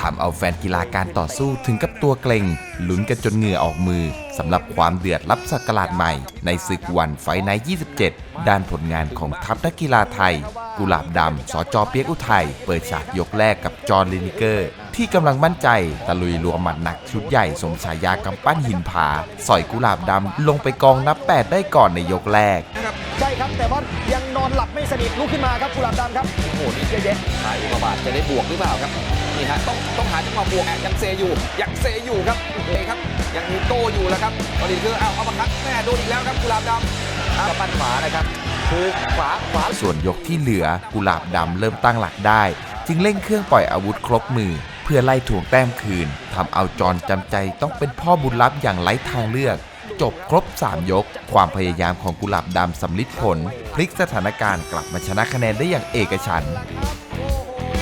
ทำเอาแฟนกีฬาการต่อสู้ถึงกับตัวเกรงลุ้นกันจนเหงื่อออกมือสำหรับความเดือดรับสักราชใหม่ ในศึกวันไฟไนท์27 ด้านผลงานของทัพนักกีฬาไทย กุหลาบดำสจเปียกอุทัยเปิดฉากยกแรกกับจอห์นลินิเกอร์ ที่กำลังมั่นใจตะลุยรวมหมัดหนักชุดใหญ่สมฉายากำปั้นหินผา สอยกุหลาบดำลงไปกองนับ 8 ได้ก่อนในยกแรก ใช่ครับ แต่ว่ายังนอนหลับไม่สนิทลุกขึ้นมาครับกุหลาบดำครับ โอ้โหนี่เยอะแยะขายอุกกาบาตจะได้บวกหรือเปล่าครับนี่ฮะต้องต้องหาจังหวะบวกอะยังเซอยู่ยังเซอยู่ครับโอเคครับยังมีโต้อยู่แล้วครับตอนนี้คือเอาเอามาคัดแม่โดนอีกแล้วครับกุหลาบดำเอาปั้นขวานะครับคือขวาขวาส่วนยกที่เหลือกุหลาบดำเริ่มตั้งหลักได้ จึงเร่งเครื่องปล่อยอาวุธครบมือ เพื่อไล่ถ่วงแต้มคืนทำเอาจรจำใจต้องเป็นพ่อบุญลับอย่างไร้ทางเลือก จบครบ 3 ยก ความพยายามของกุหลาบดำสำลิดผล พลิกสถานการณ์กลับมาชนะคะแนนได้อย่างเอกฉันท์